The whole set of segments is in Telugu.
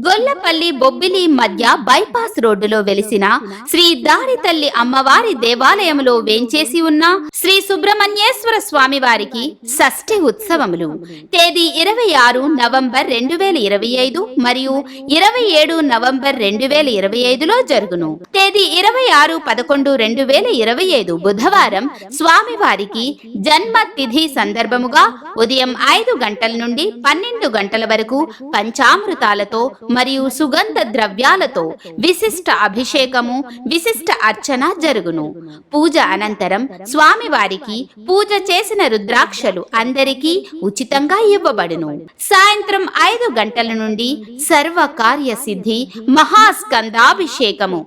గొల్లపల్లి బొబ్బిలి మధ్య బైపాస్ రోడ్డులో వెలిసిన శ్రీ దారి తల్లి అమ్మవారి దేవాలయములో వేంచేసి ఉన్న శ్రీ సుబ్రహ్మణ్యేశ్వర స్వామి వారికి షష్ఠి ఉత్సవములు. తేదీ ఇరవై ఆరు నవంబర్ రెండు వేల ఇరవై ఐదు మరియు ఇరవై ఏడు నవంబర్ రెండు వేల ఇరవై ఐదులో జరుగును. తేదీ ఇరవై ఆరు పదకొండు రెండు వేల ఇరవై ఐదు బుధవారం స్వామివారికి జన్మతిథి సందర్భముగా ఉదయం ఐదు గంటల నుండి పన్నెండు గంటల వరకు పంచామృతాలతో మరియు సుగంధ ద్రవ్యాలతో విశిష్ట అభిషేకము విశిష్ట అర్చన జరుగును. పూజ అనంతరం స్వామివారికి పూజ చేసిన రుద్రాక్షలు అందరికీ ఉచితంగా ఇవ్వబడును. సాయంత్రం ఐదు గంటల నుండి సర్వ కార్య సిద్ధి మహాస్కందాభిషేకము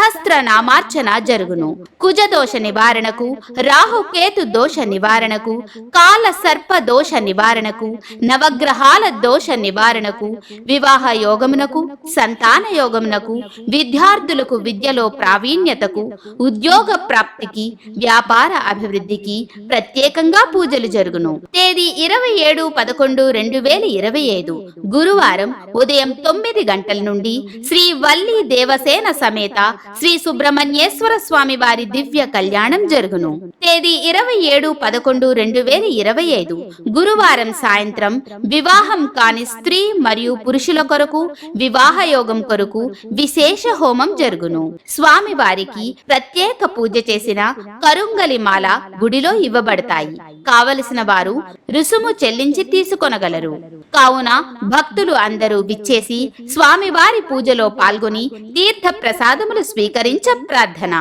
సహస్ర నామార్చన జరుగును. కుజదోష నివారణకు రాహుకేతు దోష నివారణకు కాల సర్ప దోష నివారణకు నవగ్రహాల దోష నివారణకు వివాహ యోగమునకు సంతాన యోగమునకు విద్యార్థులకు విద్యలో ప్రావీణ్యతకు ఉద్యోగ ప్రాప్తికి వ్యాపార అభివృద్ధికి ప్రత్యేకంగా పూజలు జరుగును. తేదీ ఇరవై ఏడు పదకొండు రెండు వేల ఇరవై ఐదు. గురువారం ఉదయం తొమ్మిది గంటల నుండి శ్రీ వల్లి దేవసేన సమేత శ్రీ సుబ్రహ్మణ్యేశ్వర స్వామి వారి దివ్య కళ్యాణం జరుగును. తేదీ ఇరవై ఏడు పదకొండు రెండు వేల ఇరవై ఐదు. గురువారం సాయంత్రం వివాహం కాని స్త్రీ మరియు పురుషుల కొరకు వివాహ యోగం కొరకు విశేష హోమం జరుగును. స్వామి వారికి ప్రత్యేక పూజ చేసిన కరుంగలి మాల గుడిలో ఇవ్వబడతాయి. కావలసిన వారు రుసుము చెల్లించి తీసుకొనగలరు. కావున భక్తులు అందరూ విచ్చేసి స్వామివారి పూజలో పాల్గొని తీర్థ ప్రసాదములు స్వీకరించ ప్రార్థన.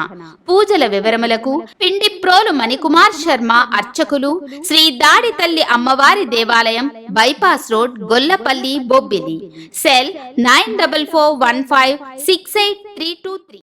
పూజల వివరములకు పిండిప్రోలు మణికుమార్ శర్మ అర్చకులు శ్రీ దాడి తల్లి అమ్మవారి దేవాలయం bypass road Gollapalli Bobbili. Cell nine double four one five six eight three two three.